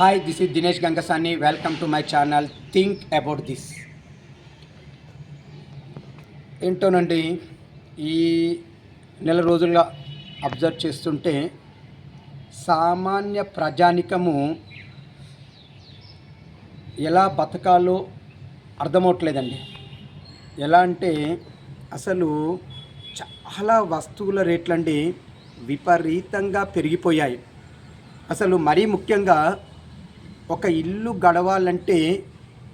Hi this is Dinesh Gangasani welcome to my channel think about this ఏంటోనండి ఈ నెల రోజులుగా observe చేస్తుంటే సామాన్య ప్రజానికము ఎలా బతకాలో అర్థమవట్లేదండి. ఎలా అంటే అసలు చాలా వస్తువుల రేట్లండి విపరీతంగా పెరిగిపోయాయి. అసలు మరీ ముఖ్యంగా ఒక ఇల్లు గడవాలంటే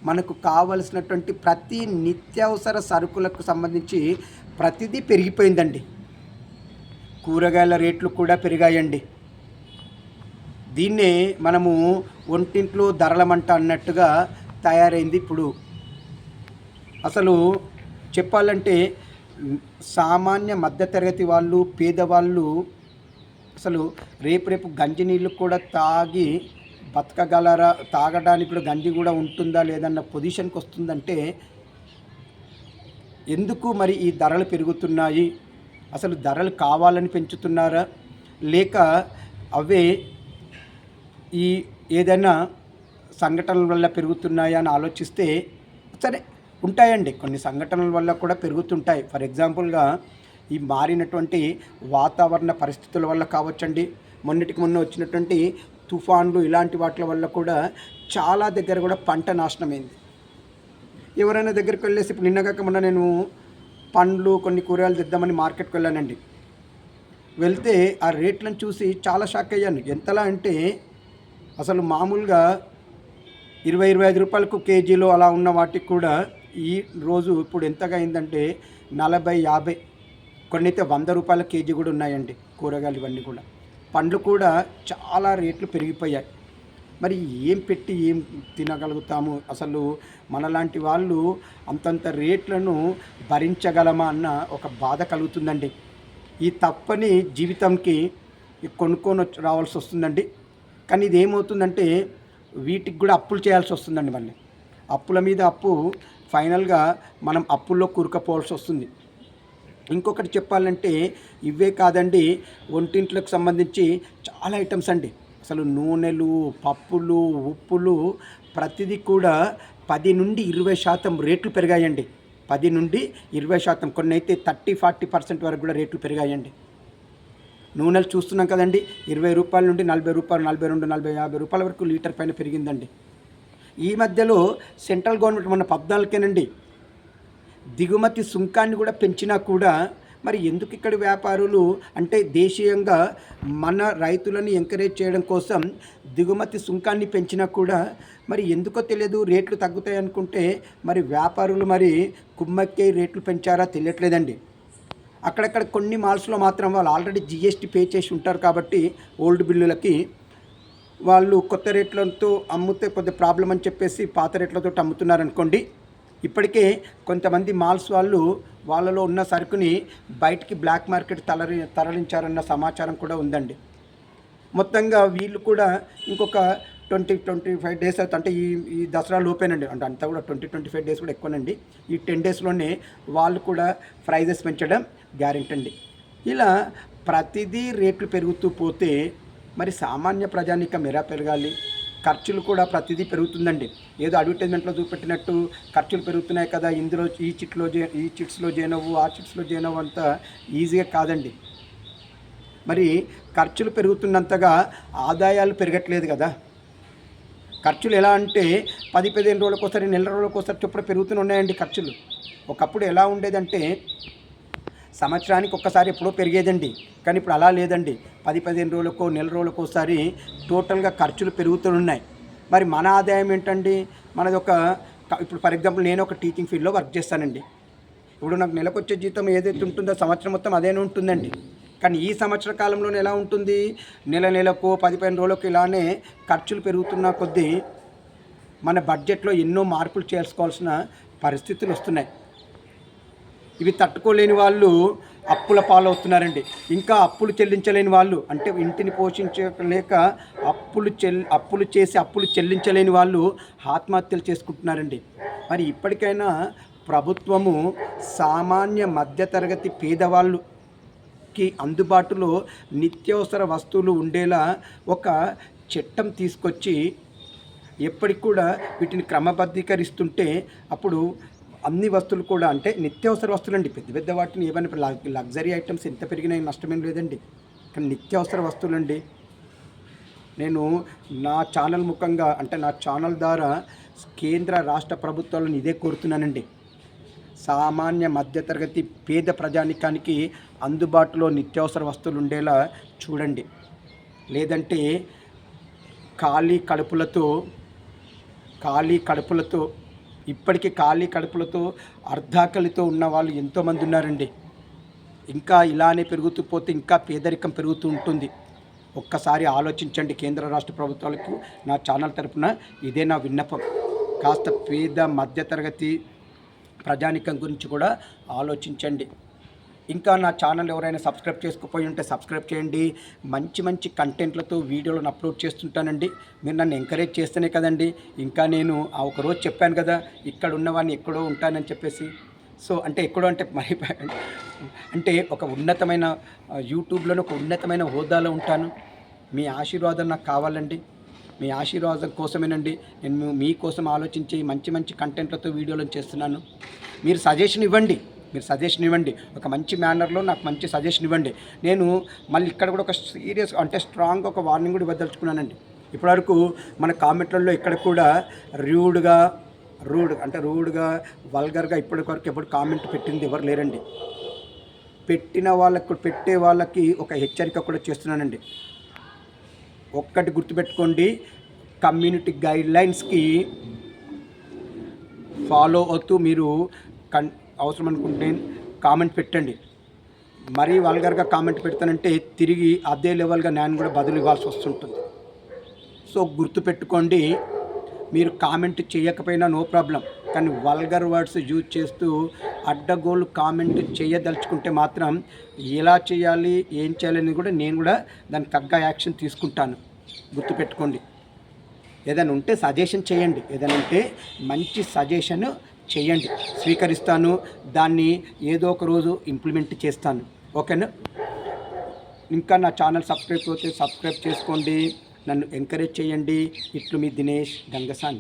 మనకు కావలసినటువంటి ప్రతి నిత్యావసర సరుకులకు సంబంధించి ప్రతిదీ పెరిగిపోయిందండి. కూరగాయల రేట్లు కూడా పెరిగాయండి. దీన్నే మనము ఒంటింట్లో ధరలమంట అన్నట్టుగా తయారైంది ఇప్పుడు. అసలు చెప్పాలంటే సామాన్య మధ్యతరగతి వాళ్ళు పేదవాళ్ళు అసలు రేపు రేపు గంజి నీళ్ళు కూడా తాగి బతకగలరా? తాగడానికి కూడా గంజి కూడా ఉంటుందా? లేదన్న పొజిషన్కి వస్తుందంటే ఎందుకు మరి ఈ ధరలు పెరుగుతున్నాయి? అసలు ధరలు కావాలని పెంచుతున్నారా? లేక అవే ఈ ఏదైనా సంఘటనల వల్ల పెరుగుతున్నాయా అని ఆలోచిస్తే సరే ఉంటాయండి. కొన్ని సంఘటనల వల్ల కూడా పెరుగుతుంటాయి. ఫర్ ఎగ్జాంపుల్గా ఈ మారినటువంటి వాతావరణ పరిస్థితుల వల్ల కావచ్చండి. మొన్నటికి మొన్న వచ్చినటువంటి తుఫాన్లు ఇలాంటి వాటి వల్ల కూడా చాలా దగ్గర కూడా పంట నాశనమైంది. ఎవరైనా దగ్గరికి వెళ్ళేసి ఇప్పుడు నిన్నగాక మొన్న నేను పండ్లు కొన్ని కూరగాయలు తెద్దామని మార్కెట్కి వెళ్ళానండి. వెళ్తే ఆ రేట్లను చూసి చాలా షాక్ అయ్యాను. ఎంతలా అంటే అసలు మామూలుగా ఇరవై ఇరవై ఐదు రూపాయలకు కేజీలో అలా ఉన్న వాటికి కూడా ఈ రోజు ఇప్పుడు ఎంతగా అయిందంటే నలభై యాభై కొన్ని అయితే వంద రూపాయల కేజీ కూడా ఉన్నాయండి కూరగాయలు ఇవన్నీ కూడా. పండ్లు కూడా చాలా రేట్లు పెరిగిపోయాయి. మరి ఏం పెట్టి ఏం తినగలుగుతాము? అసలు మనలాంటి వాళ్ళు అంతంత రేట్లను భరించగలమా అన్న ఒక బాధ కలుగుతుందండి. ఈ తప్పని జీవితంకి కొనుక్కొని వచ్చి రావాల్సి వస్తుందండి. కానీ ఇది ఏమవుతుందంటే వీటికి కూడా అప్పులు చేయాల్సి వస్తుందండి మళ్ళీ. అప్పుల మీద అప్పు ఫైనల్గా మనం అప్పుల్లో కూరుకపోవాల్సి వస్తుంది. ఇంకొకటి చెప్పాలంటే ఇవే కాదండి వంటింట్లకు సంబంధించి చాలా ఐటమ్స్ అండి. అసలు నూనెలు పప్పులు ఉప్పులు ప్రతిదీ కూడా పది నుండి ఇరవై శాతం రేట్లు పెరిగాయండి. పది నుండి ఇరవై శాతం కొన్ని అయితే థర్టీ ఫార్టీ పర్సెంట్ వరకు కూడా రేట్లు పెరిగాయండి. నూనెలు చూస్తున్నాం కదండి ఇరవై రూపాయల నుండి నలభై రూపాయలు నలభై రెండు నలభై యాభై రూపాయల వరకు లీటర్ పైన పెరిగిందండి. ఈ మధ్యలో సెంట్రల్ గవర్నమెంట్ మన పద్నాలుగుకేనండి దిగుమతి సుంకాన్ని కూడా పెంచినా కూడా మరి ఎందుకు ఇక్కడ వ్యాపారులు అంటే దేశీయంగా మన రైతులను ఎంకరేజ్ చేయడం కోసం దిగుమతి సుంకాన్ని పెంచినా కూడా మరి ఎందుకో తెలియదు రేట్లు తగ్గుతాయి అనుకుంటే మరి వ్యాపారులు మరి కుమ్మక్కే రేట్లు పెంచారా తెలియట్లేదండి. అక్కడక్కడ కొన్ని మాల్స్లో మాత్రం వాళ్ళు ఆల్రెడీ జిఎస్టీ పే చేసి ఉంటారు కాబట్టి ఓల్డ్ బిల్లులకి వాళ్ళు కొత్త రేట్లతో అమ్మితే కొద్ది ప్రాబ్లం అని చెప్పేసి పాత రేట్లతో అమ్ముతున్నారు అనుకోండి ఇప్పటికే కొంతమంది మాల్స్ వాళ్ళు వాళ్ళలో ఉన్న సరుకుని బయటికి బ్లాక్ మార్కెట్ తరలి తరలించారన్న సమాచారం కూడా ఉందండి. మొత్తంగా వీళ్ళు కూడా ఇంకొక ట్వంటీ ట్వంటీ ఫైవ్ డేస్ అవుతుంది అంటే ఈ ఈ దసరా లోపేనండి. అంటే అంతా కూడా ట్వంటీ ట్వంటీ ఫైవ్ డేస్ కూడా ఎక్కువనండి. ఈ టెన్ డేస్లోనే వాళ్ళు కూడా ప్రైజెస్ పెంచడం గ్యారెంటీ అండి ఇలా ప్రతిదీ రేట్లు పెరుగుతూ పోతే మరి సామాన్య ప్రజానికం ఎలా పెరగాలి? ఖర్చులు కూడా ప్రతిదీ పెరుగుతుందండి. ఏదో అడ్వర్టైజ్మెంట్లో చూపెట్టినట్టు ఖర్చులు పెరుగుతున్నాయి కదా ఇందులో ఈ చిట్లో జే ఈ చిట్స్లో చేయనవు ఆ చిట్స్లో చేయనవు అంత ఈజీగా కాదండి. మరి ఖర్చులు పెరుగుతున్నంతగా ఆదాయాలు పెరగట్లేదు కదా. ఖర్చులు ఎలా అంటే పది పదిహేను రోజులకు ఒకసారి నెల రోజులకు ఒకసారి చొప్పున పెరుగుతూనే ఉన్నాయండి ఖర్చులు. ఒకప్పుడు ఎలా ఉండేదంటే సంవత్సరానికి ఒక్కసారి ఎప్పుడో పెరిగేదండి. కానీ ఇప్పుడు అలా లేదండి. పది పదిహేను రోజులకో నెల రోజులకు ఒకసారి టోటల్గా ఖర్చులు పెరుగుతున్నాయి. మరి మన ఆదాయం ఏంటండి? మనది ఒక ఇప్పుడు ఫర్ ఎగ్జాంపుల్ నేను ఒక టీచింగ్ ఫీల్డ్లో వర్క్ చేస్తానండి. ఇప్పుడు నాకు నెలకు వచ్చే జీతం ఏదైతే ఉంటుందో సంవత్సరం మొత్తం అదేనే ఉంటుందండి. కానీ ఈ సంవత్సర కాలంలో ఎలా ఉంటుంది? నెల నెలకు పది పదిహేను రోజులకు ఇలానే ఖర్చులు పెరుగుతున్న కొద్దీ మన బడ్జెట్లో ఎన్నో మార్పులు చేసుకోవాల్సిన పరిస్థితులు వస్తున్నాయి. ఇవి తట్టుకోలేని వాళ్ళు అప్పుల పాలవుతున్నారండి. ఇంకా అప్పులు చెల్లించలేని వాళ్ళు అంటే ఇంటిని పోషించలేక అప్పులు చెల్ అప్పులు చేసి అప్పులు చెల్లించలేని వాళ్ళు ఆత్మహత్యలు చేసుకుంటున్నారండి. మరి ఇప్పటికైనా ప్రభుత్వము సామాన్య మధ్యతరగతి పేదవాళ్ళుకి అందుబాటులో నిత్యావసర వస్తువులు ఉండేలా ఒక చట్టం తీసుకొచ్చి ఎప్పటికి కూడా వీటిని క్రమబద్ధీకరిస్తుంటే అప్పుడు అన్ని వస్తువులు కూడా అంటే నిత్యావసర వస్తువులు అండి పెద్ద పెద్ద వాటిని ఏమైనా లగ్జరీ ఐటమ్స్ ఎంత పెరిగినా నష్టమేం లేదండి. కానీ నిత్యావసర వస్తువులు అండి నేను నా ఛానల్ ముఖంగా అంటే నా ఛానల్ ద్వారా కేంద్ర రాష్ట్ర ప్రభుత్వాలను ఇదే కోరుతున్నానండి. సామాన్య మధ్యతరగతి పేద ప్రజానికానికి అందుబాటులో నిత్యావసర వస్తువులు ఉండేలా చూడండి. లేదంటే ఖాళీ కడుపులతో ఖాళీ కడుపులతో ఇప్పటికీ ఖాళీ కడుపులతో అర్ధాకలితో ఉన్న వాళ్ళు ఎంతోమంది ఉన్నారండి. ఇంకా ఇలానే పెరుగుతూ పోతే ఇంకా పేదరికం పెరుగుతూ ఉంటుంది. ఒక్కసారి ఆలోచించండి కేంద్ర రాష్ట్ర ప్రభుత్వాలకు నా ఛానల్ తరపున ఇదే నా విన్నపం. కాస్త పేద మధ్యతరగతి ప్రజానికం గురించి కూడా ఆలోచించండి. ఇంకా నా ఛానల్ ఎవరైనా సబ్స్క్రైబ్ చేసుకోపోయి ఉంటే సబ్స్క్రైబ్ చేయండి. మంచి మంచి కంటెంట్లతో వీడియోలను అప్లోడ్ చేస్తుంటానండి. మీరు నన్ను ఎంకరేజ్ చేస్తేనే కదండి. ఇంకా నేను ఆ ఒకరోజు చెప్పాను కదా ఇక్కడ ఉన్నవాడిని ఎక్కడో ఉంటానని చెప్పేసి. సో అంటే ఎక్కడో అంటే మరి అంటే ఒక ఉన్నతమైన ఆ, యూట్యూబ్లోనే ఒక ఉన్నతమైన హోదాలో ఉంటాను. మీ ఆశీర్వాదం నాకు కావాలండి. మీ ఆశీర్వాదం కోసమేనండి. నేను మీ- మీకోసం ఆలోచించి మంచి మంచి కంటెంట్లతో వీడియోలను చేస్తున్నాను. మీరు సజెషన్ ఇవ్వండి. మీరు సజెషన్ ఇవ్వండి. ఒక మంచి మేనర్లో నాకు మంచి సజెషన్ ఇవ్వండి. నేను మళ్ళీ ఇక్కడ కూడా ఒక సీరియస్ అంటే స్ట్రాంగ్ ఒక వార్నింగ్ కూడా ఇవ్వదలుచుకున్నానండి. ఇప్పటివరకు మన కామెంట్లలో ఇక్కడ కూడా రూడ్గా రూడ్ అంటే రూడ్గా వల్గర్గా ఇప్పటి వరకు ఎప్పుడు కామెంట్ పెట్టింది ఎవరు లేరండి. పెట్టిన వాళ్ళకు పెట్టే వాళ్ళకి ఒక హెచ్చరిక కూడా చేస్తున్నానండి. ఒక్కటి గుర్తుపెట్టుకోండి కమ్యూనిటీ గైడ్లైన్స్కి ఫాలో అవుతూ మీరు కన్ అవసరం అనుకుంటే కామెంట్ పెట్టండి. మరీ వల్గర్గా కామెంట్ పెడతానంటే తిరిగి అదే లెవెల్గా నేను కూడా బదులు ఇవ్వాల్సి వస్తుంటుంది. సో గుర్తుపెట్టుకోండి మీరు కామెంట్ చేయకపోయినా నో ప్రాబ్లం. కానీ వల్గర్ వర్డ్స్ యూజ్ చేస్తూ అడ్డగోలు కామెంట్ చేయదలుచుకుంటే మాత్రం ఎలా చేయాలి ఏం చేయాలని కూడా నేను కూడా దానికి తగ్గ యాక్షన్ తీసుకుంటాను. గుర్తుపెట్టుకోండి ఏదైనా ఉంటే సజెషన్ చేయండి. ఏదైనా ఉంటే మంచి సజెషన్ చేయండి. స్వీకరిస్తాను. దాన్ని ఏదో ఒక రోజు ఇంప్లిమెంట్ చేస్తాను. ఓకేనా? ఇంకా నా ఛానల్ సబ్స్క్రైబ్ అయితే సబ్స్క్రైబ్ చేసుకోండి. నన్ను ఎంకరేజ్ చేయండి. ఇట్లు మీ దినేష్ గంగసాని.